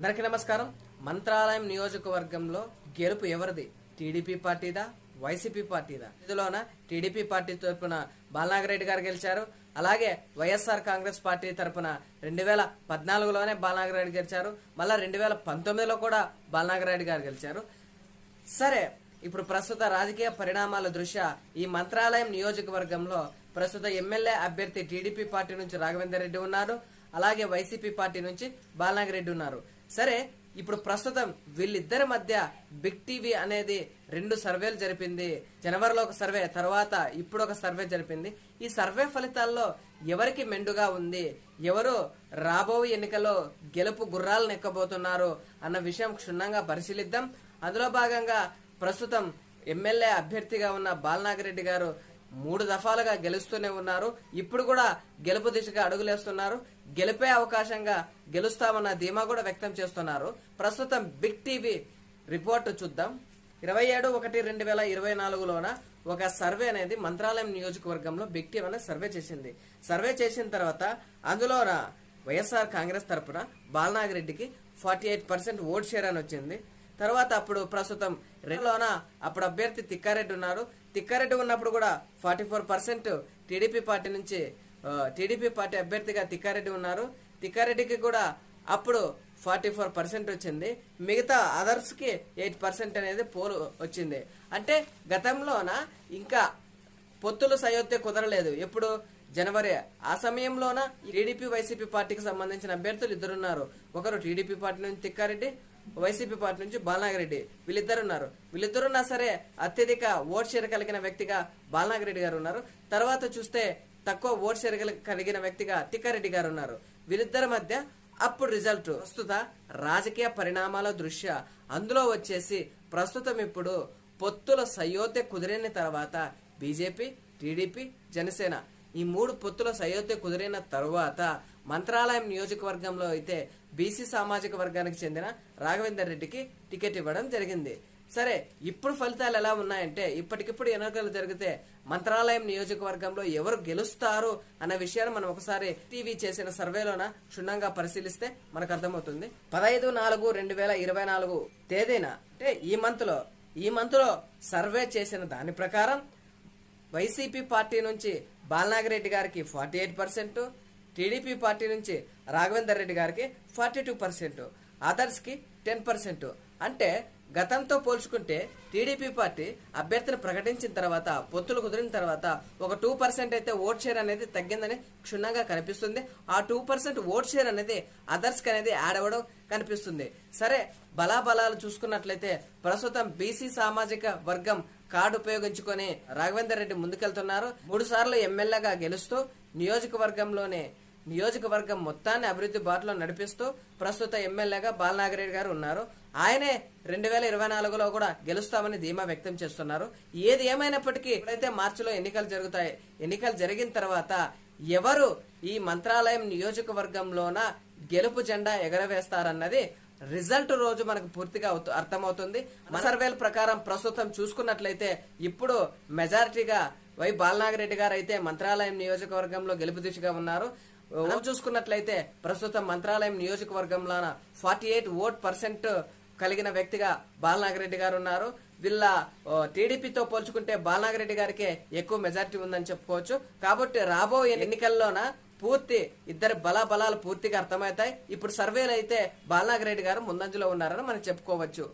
అందరికీ నమస్కారం. మంత్రాలయం నియోజకవర్గంలో గెలుపు ఎవరిది? టీడీపీ పార్టీదా? వైసీపీ పార్టీదా? ఇందులోన టీడీపీ పార్టీ తరపున బాలనాగరెడ్డి గారు గెలిచారు. అలాగే వైఎస్ఆర్ కాంగ్రెస్ పార్టీ తరపున రెండు వేల పద్నాలుగులోనే బాలనాగరెడ్డి గెలిచారు. మళ్ళా రెండు వేల పంతొమ్మిదిలో కూడా బాలనాగరెడ్డి గారు గెలిచారు. సరే ఇప్పుడు ప్రస్తుత రాజకీయ పరిణామాల దృష్ట్యా ఈ మంత్రాలయం నియోజకవర్గంలో ప్రస్తుత ఎమ్మెల్యే అభ్యర్థి టీడీపీ పార్టీ నుంచి రాఘవేందర్ రెడ్డి ఉన్నారు. అలాగే వైసీపీ పార్టీ నుంచి బాలనాగిరెడ్డి ఉన్నారు. సరే ఇప్పుడు ప్రస్తుతం వీళ్ళిద్దరి మధ్య బిగ్ టీవీ అనేది రెండు సర్వేలు జరిపింది. జనవరిలో ఒక సర్వే తర్వాత ఇప్పుడు ఒక సర్వే జరిపింది. ఈ సర్వే ఫలితాల్లో ఎవరికి మెండుగా ఉంది? ఎవరు రాబోయే ఎన్నికల్లో గెలుపు గుర్రాలను ఎక్కబోతున్నారు అన్న విషయం క్షుణ్ణంగా పరిశీలిద్దాం. అందులో భాగంగా ప్రస్తుతం ఎమ్మెల్యే అభ్యర్థిగా ఉన్న బాలనాగిరెడ్డి గారు మూడు దఫాలుగా గెలుస్తూనే ఉన్నారు. ఇప్పుడు కూడా గెలుపు దిశగా అడుగులేస్తున్నారు. గెలిపే అవకాశంగా గెలుస్తామన్న ధీమా కూడా వ్యక్తం చేస్తున్నారు. ప్రస్తుతం బిగ్ టీవీ రిపోర్టు చూద్దాం. ఇరవై ఏడు ఒకటి రెండు వేల ఇరవై నాలుగులోన ఒక సర్వే అనేది మంత్రాలయం నియోజకవర్గంలో బిగ్ టీవీ అనేది సర్వే చేసింది. సర్వే చేసిన తర్వాత అందులోన వైఎస్ఆర్ కాంగ్రెస్ తరపున బాలనాగిరెడ్డికి forty eight percent vote share అని వచ్చింది. తర్వాత అప్పుడు ప్రస్తుతం రెండులోన అప్పుడు అభ్యర్థి తిక్కారెడ్డి ఉన్నారు. తిక్కారెడ్డి ఉన్నప్పుడు కూడా forty four percent TDP party నుంచి టీడీపీ పార్టీ అభ్యర్థిగా తిక్కారెడ్డి ఉన్నారు. తిక్కారెడ్డికి కూడా అప్పుడు ఫార్టీ ఫోర్ పర్సెంట్ వచ్చింది. మిగతా అదర్స్కి ఎయిట్ పర్సెంట్ అనేది పోలు వచ్చింది. అంటే గతంలోన ఇంకా పొత్తులు సయోధ్య కుదరలేదు. ఎప్పుడు? జనవరి. ఆ సమయంలోన టీడీపీ వైసీపీ పార్టీకి సంబంధించిన అభ్యర్థులు ఇద్దరున్నారు. ఒకరు టీడీపీ పార్టీ నుంచి తిక్కారెడ్డి వైసీపీ పార్టీ నుంచి బాలనాగిరెడ్డి వీళ్ళిద్దరు ఉన్నారు వీళ్ళిద్దరున్నా సరే అత్యధిక ఓట్ షేర్ కలిగిన వ్యక్తిగా బాలనాగిరెడ్డి గారు ఉన్నారు. తర్వాత చూస్తే తక్కువ ఓట్ షేర్ కలి- కలిగిన వ్యక్తిగా తిక్కారెడ్డి గారు ఉన్నారు. వీళ్ళిద్దరి మధ్య అప్పుడు రిజల్ట్ ప్రస్తుత రాజకీయ పరిణామాల దృష్ట్యా అందులో వచ్చేసి ప్రస్తుతం ఇప్పుడు పొత్తుల సయోధ్య కుదిరిన తర్వాత బీజేపీ టీడీపీ జనసేన ఈ మూడు పొత్తుల సయోధ్య కుదిరిన తరువాత మంత్రాలయం నియోజకవర్గంలో అయితే బీసీ సామాజిక వర్గానికి చెందిన రాఘవేందర్ రెడ్డికి టికెట్ ఇవ్వడం జరిగింది. సరే ఇప్పుడు ఫలితాలు ఎలా ఉన్నాయంటే ఇప్పటికిప్పుడు ఎన్నికలు జరిగితే మంత్రాలయం నియోజకవర్గంలో ఎవరు గెలుస్తారు అన్న విషయాన్ని మనం ఒకసారి టీవీ చేసిన సర్వేలోన క్షుణ్ణంగా పరిశీలిస్తే మనకు అర్థమవుతుంది. పదహైదు నాలుగు రెండు వేల ఇరవై నాలుగు తేదీన అంటే ఈ మంత్లో ఈ మంత్లో సర్వే చేసిన దాని ప్రకారం వైసీపీ పార్టీ నుంచి బాలనాగిరెడ్డి గారికి forty eight percent TDP party నుంచి రాఘవేందర్ రెడ్డి గారికి ఫార్టీ టూ పర్సెంట్ అదర్స్కి టెన్ పర్సెంట్. అంటే గతంతో పోల్చుకుంటే టీడీపీ పార్టీ అభ్యర్థిని ప్రకటించిన తర్వాత పొత్తులు కుదిరిన తర్వాత ఒక టూ పర్సెంట్ అయితే ఓట్ షేర్ అనేది తగ్గిందని క్షుణ్ణంగా కనిపిస్తుంది. ఆ టూ పర్సెంట్ ఓట్ షేర్ అనేది అదర్స్కి అనేది యాడ్ అవ్వడం కనిపిస్తుంది. సరే బలాబలాలు చూసుకున్నట్లయితే ప్రస్తుతం బీసీ సామాజిక వర్గం కార్డు ఉపయోగించుకొని రాఘవేందర్ రెడ్డి ముందుకెళ్తున్నారు. మూడు సార్లు ఎమ్మెల్యేగా గెలుస్తూ నియోజకవర్గంలోనే నియోజకవర్గం మొత్తాన్ని అభివృద్ధి బాటలో నడిపిస్తూ ప్రస్తుత ఎమ్మెల్యేగా బాలనాగిరెడ్డి గారు ఉన్నారు. ఆయనే రెండు వేల ఇరవై నాలుగులో కూడా గెలుస్తామని ధీమా వ్యక్తం చేస్తున్నారు. ఏది ఏమైనప్పటికీ ఎప్పుడైతే మార్చిలో ఎన్నికలు జరుగుతాయి. ఎన్నికలు జరిగిన తర్వాత ఎవరు ఈ మంత్రాలయం నియోజకవర్గంలోన గెలుపు జెండా ఎగరవేస్తారన్నది రిజల్ట్ రోజు మనకు పూర్తిగా అర్థమవుతుంది. మన సర్వేల ప్రకారం ప్రస్తుతం చూసుకున్నట్లయితే ఇప్పుడు మెజారిటీగా వై బాలనాగిరెడ్డి గారు అయితే మంత్రాలయం నియోజకవర్గంలో గెలుపు దిశగా ఉన్నారు. చూసుకున్నట్లయితే ప్రస్తుతం మంత్రాలయం నియోజకవర్గంలోన ఫార్టీ ఎయిట్ ఓట్ పర్సెంట్ కలిగిన వ్యక్తిగా బాలనాగిరెడ్డి గారు ఉన్నారు వీళ్ళ టీడీపీతో పోల్చుకుంటే బాలనాగిరెడ్డి గారికే ఎక్కువ మెజారిటీ ఉందని చెప్పుకోవచ్చు. కాబట్టి రాబోయే ఎన్నికల్లోన పూర్తి ఇద్దరి బలాబలాలు పూర్తిగా అర్థమవుతాయి. ఇప్పుడు సర్వేలు అయితే బాలనాగరెడ్డి గారు ముందంజలో ఉన్నారని మనం చెప్పుకోవచ్చు.